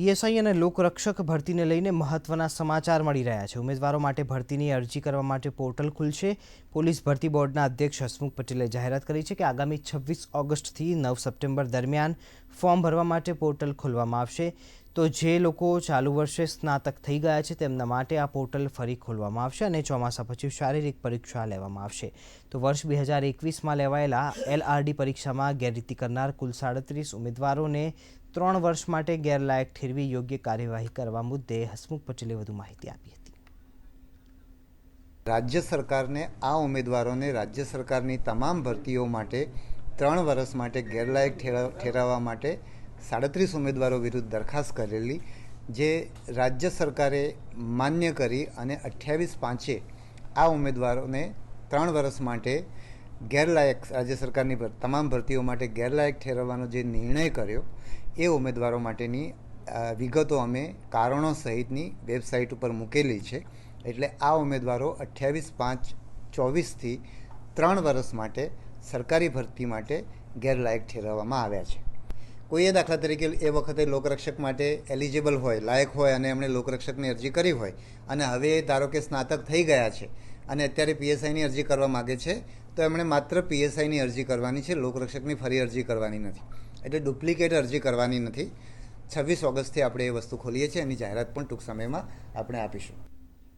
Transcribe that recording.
PSI અને લોકરક્ષક ભરતીને લઈને મહત્વના સમાચાર મળી રહ્યા છે. ઉમેદવારો માટે ભરતીની અરજી કરવા માટે પોર્ટલ ખુલશે. પોલીસ ભરતી બોર્ડના અધ્યક્ષ હસમુખ પટેલે જાહેરાત કરી છે કે આગામી છવ્વીસ ઓગસ્ટથી નવ સપ્ટેમ્બર દરમિયાન ફોર્મ ભરવા માટે પોર્ટલ ખોલવામાં આવશે. તો જે લોકો ચાલુ વર્ષે સ્નાતક થઈ ગયા છે, તેમના માટે આ પોર્ટલ ફરી ખોલવામાં આવશે અને ચોમાસા પછી શારીરિક પરીક્ષા લેવામાં આવશે. તો વર્ષ બે હજાર એકવીસમાં લેવાયેલા એલઆરડી પરીક્ષામાં ગેરરીતિ કરનાર કુલ સાડત્રીસ ઉમેદવારોને ત્રણ વર્ષ માટે ગેરલાયક ઠેરવી યોગ્ય કાર્યવાહી કરવા મુદ્દે હસમુખ પટેલે વધુ માહિતી આપી હતી. રાજ્ય સરકારને આ ઉમેદવારોને રાજ્ય સરકારની તમામ ભરતીઓ માટે ત્રણ વર્ષ માટે ગેરલાયક ઠેરા- ઠેરવવા માટે સાડત્રીસ ઉમેદવારો વિરુદ્ધ દરખાસ્ત કરેલી, જે રાજ્ય સરકારે માન્ય કરી અને અઠ્યાવીસ પાંચે આ ઉમેદવારોને ત્રણ વર્ષ માટે ગેરલાયક, રાજ્ય સરકારની તમામ ભરતીઓ માટે ગેરલાયક ઠેરવવાનો જે નિર્ણય કર્યો, એ ઉમેદવારો માટેની વિગતો અમે કારણો સહિતની વેબસાઇટ ઉપર મૂકેલી છે. એટલે આ ઉમેદવારો અઠ્યાવીસ પાંચ ચોવીસથી ત્રણ વર્ષ માટે સરકારી ભરતી માટે ગેરલાયક ઠેરવવામાં આવ્યા છે. કોઈએ દાખલા તરીકે એ વખતે લોકરક્ષક માટે એલિજિબલ હોય, લાયક હોય અને એમણે લોકરક્ષકની અરજી કરી હોય અને હવે ધારો કે સ્નાતક થઈ ગયા છે અને અત્યારે પીએસઆઈની અરજી કરવા માગે છે, તો એમણે માત્ર પીએસઆઈની અરજી કરવાની છે, લોકરક્ષકની ફરી અરજી કરવાની નથી. એટલે ડુપ્લિકેટ અરજી કરવાની નથી. છવ્વીસ ઓગસ્ટથી આપણે એ વસ્તુ ખોલીએ છીએ, એની જાહેરાત પણ ટૂંક સમયમાં આપણે આપીશું.